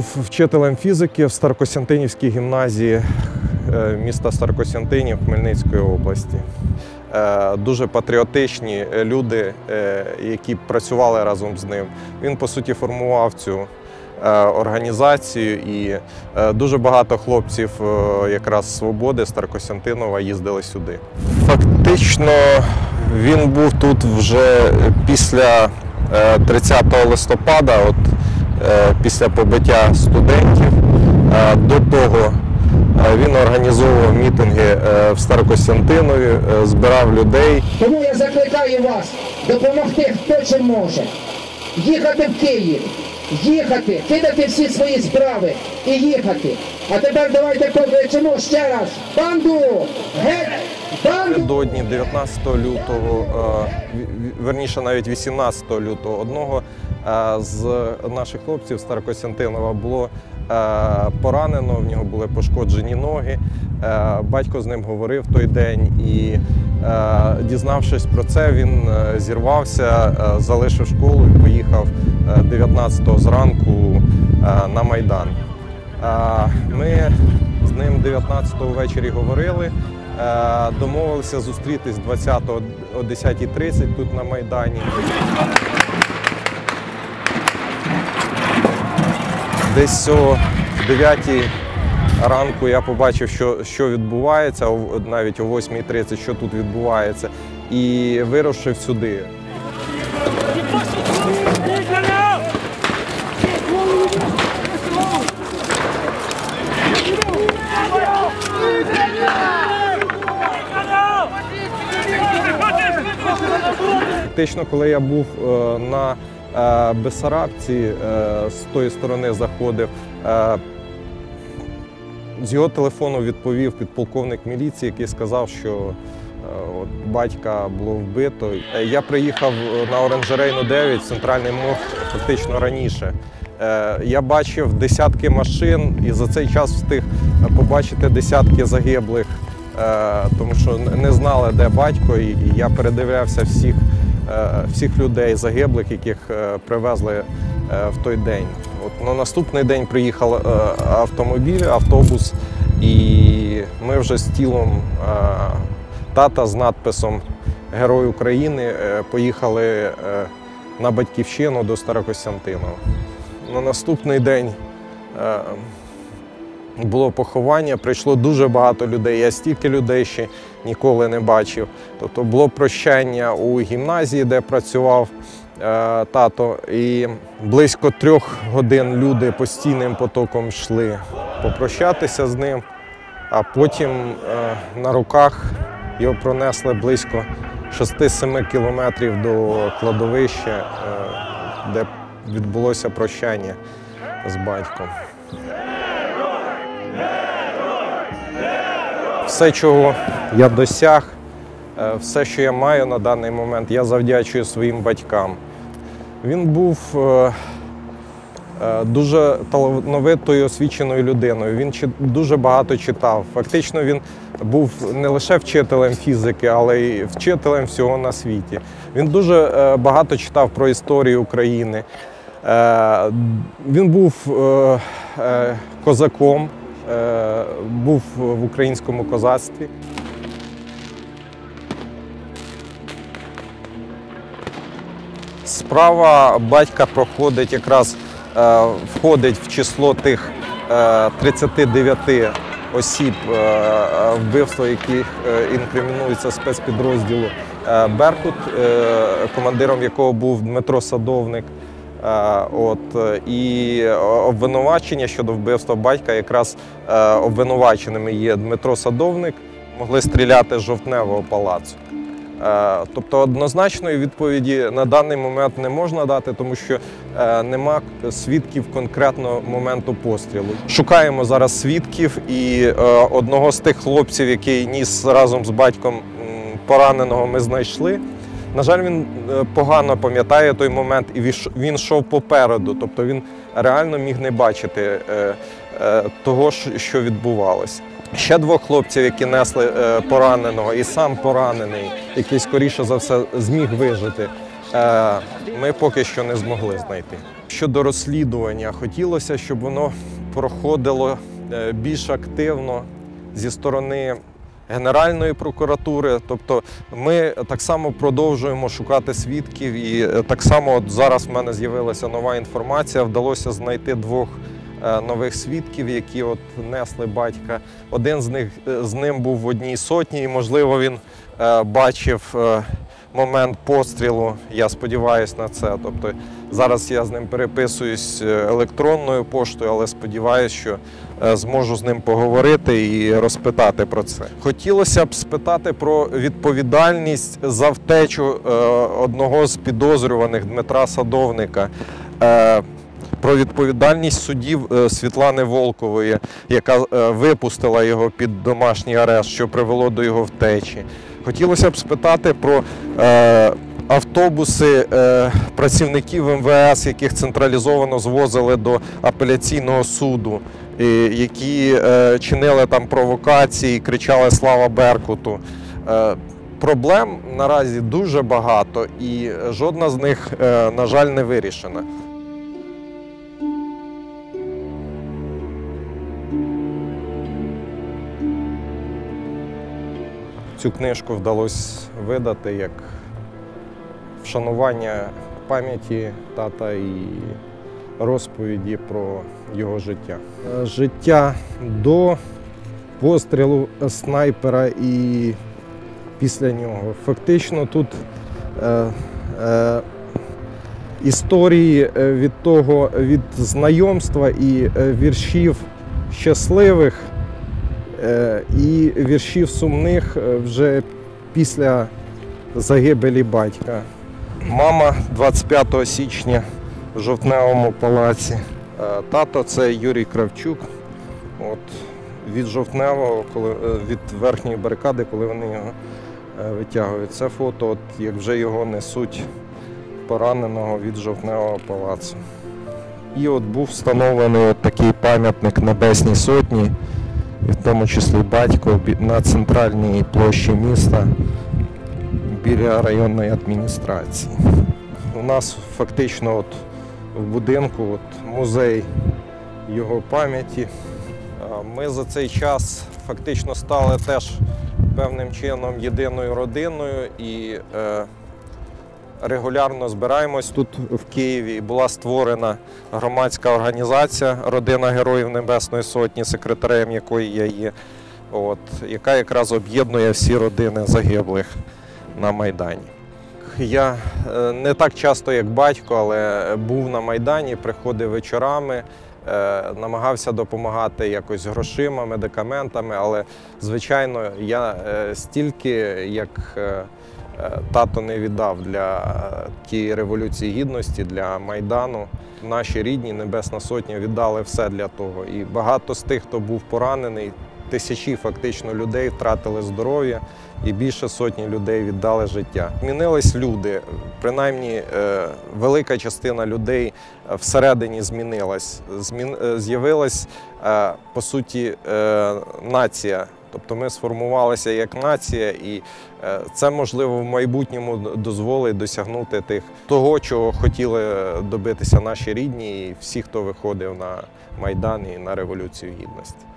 був вчителем фізики в Старокостянтинівській гімназії е, міста Старокостянтинів Хмельницької області. Е, Дуже патріотичні люди, е, які працювали разом з ним. Він, по суті, формував цю організацію, і дуже багато хлопців якраз свободи Старокостянтинова їздили сюди. Фактично він був тут вже після е, 30 листопада, от після побиття студентів. Е, До того е, він організовував мітинги е, в Старокостянтинові, е, збирав людей. Тому я закликаю вас допомогти, хто чим може. Їхати в Київ, їхати, кидати всі свої справи і їхати. А тепер давайте покличемо ще раз. Банду! Геть! Банду! Напередодні 19 лютого, е, верніше навіть 18 лютого, одного е, з наших хлопців Старокостянтинова було поранено, в нього були пошкоджені ноги. Батько з ним говорив той день і, дізнавшись про це, він е, зірвався, е, залишив школу і поїхав е, 19-го зранку е, на Майдан. Ми з ним 19-го ввечері говорили. Домовилися зустрітись 20-го о 10.30 тут на Майдані. Десь о 9 ранку я побачив, що, що відбувається, навіть о 8.30, що тут відбувається, і вирушив сюди. Фактично, коли я був е, на Бесарабці, е, з тої сторони заходив. е, З його телефону відповів підполковник міліції, який сказав, що е, от, батька було вбито. Е, Я приїхав на оранжерейну 9 в центральний морг фактично раніше. Е, Я бачив десятки машин і за цей час встиг побачити десятки загиблих, е, тому що не знали, де батько, і я передивлявся всіх, е, всіх людей загиблих, яких е, привезли е, в той день. От на наступний день приїхав е, автомобіль, автобус, і ми вже з тілом е, тата з надписом Герой України е, поїхали е, на батьківщину до Старокостянтинова. На наступний день е, було поховання, прийшло дуже багато людей. Я стільки людей ще ніколи не бачив. Тобто було прощання у гімназії, де працював е, тато, і близько трьох годин люди постійним потоком йшли попрощатися з ним, а потім е, на руках його пронесли близько 6-7 кілометрів до кладовища, е, де відбулося прощання з батьком. Все, чого я досяг, е, все, що я маю на даний момент, я завдячую своїм батькам. Він був е, е, дуже талановитою освіченою людиною. Він дуже багато читав. Фактично, він був не лише вчителем фізики, але й вчителем всього на світі. Він дуже багато читав про історію України. Він був козаком, був в українському козацтві. Справа батька проходить якраз е, входить в число тих е, 39 осіб, е, е, яких е, інкримінується спецпідрозділу е, Беркут, е, командиром якого був Дмитро Садовник. Е, От е, і обвинувачення щодо вбивства батька, якраз е, обвинуваченими є Дмитро Садовник, могли стріляти з жовтневого палацу. Е, Тобто однозначної відповіді на даний момент не можна дати, тому що е, нема свідків конкретно моменту пострілу. Шукаємо зараз свідків, і е, одного з тих хлопців, який ніс разом з батьком пораненого, ми знайшли. На жаль, він е, погано пам'ятає той момент, і він йшов попереду, тобто він реально міг не бачити е, е, того, що- відбувалося. Ще двох хлопців, які несли пораненого, і сам поранений, який скоріше за все зміг вижити. ми поки що не змогли знайти. Щодо розслідування, хотілося, щоб воно проходило більш активно зі сторони Генеральної прокуратури. Тобто ми так само продовжуємо шукати свідків, і е, так само от зараз в мене з'явилася нова інформація. Вдалося знайти двох е, нових свідків, які от несли батька. Один з них е, з ним був в одній сотні, і можливо він бачив. Момент пострілу, я сподіваюся на це. Тобто зараз я з ним переписуюсь е, електронною поштою, але сподіваюся, що е, зможу з ним поговорити і розпитати про це. Хотілося б спитати про відповідальність за втечу е, одного з підозрюваних Дмитра Садовника. Про відповідальність суддів е, Світлани Волкової, яка випустила його під домашній арешт, що привело до його втечі. Хотілося б спитати про е, автобуси е, працівників МВС, яких централізовано звозили до апеляційного суду, і які е, чинили там провокації, кричали Слава Беркуту. Е, проблем наразі дуже багато, і жодна з них, е, на жаль, не вирішена. Цю книжку вдалося видати як вшанування пам'яті тата і розповіді про його життя. Життя до пострілу снайпера і після нього. Фактично тут е, е, історії е, від того, від знайомства і е, віршів щасливих і віршів сумних е, вже після загибелі батька. Мама 25 січня в жовтневому палаці. Е, Тато це Юрій Кравчук. От, від жовтневого, коли, е, від верхньої барикади, коли вони його е, витягують. Це фото, от, як вже його несуть пораненого від жовтневого палацу. І от був встановлений от такий пам'ятник Небесній Сотні, в тому числі батько на центральній площі міста біля районної адміністрації. У нас фактично от в будинку от музей його пам'яті. Ми за цей час фактично стали теж певним чином єдиною родиною і е, регулярно збираємось тут в Києві. Була створена громадська організація Родина Героїв Небесної Сотні, секретарем якої я є, от, яка якраз об'єднує всі родини загиблих на Майдані. Я е, не так часто, як батько, але був на Майдані, приходив вечорами, е, намагався допомагати якось грошима, медикаментами. Але, звичайно, я е, стільки, як тато не віддав для е, тієї революції гідності, для Майдану. Наші рідні Небесна Сотня віддали все для того. І багато з тих, хто був поранений, тисячі фактично людей втратили здоров'я і більше сотні людей віддали життя. Змінились люди, принаймні е, велика частина людей е, всередині змінилась. Змін, з'явилась по суті нація. Тобто ми сформувалися як нація, і е, це можливо в майбутньому дозволить досягнути тих того, чого хотіли добитися наші рідні і всі, хто виходив на майдан і на революцію гідності.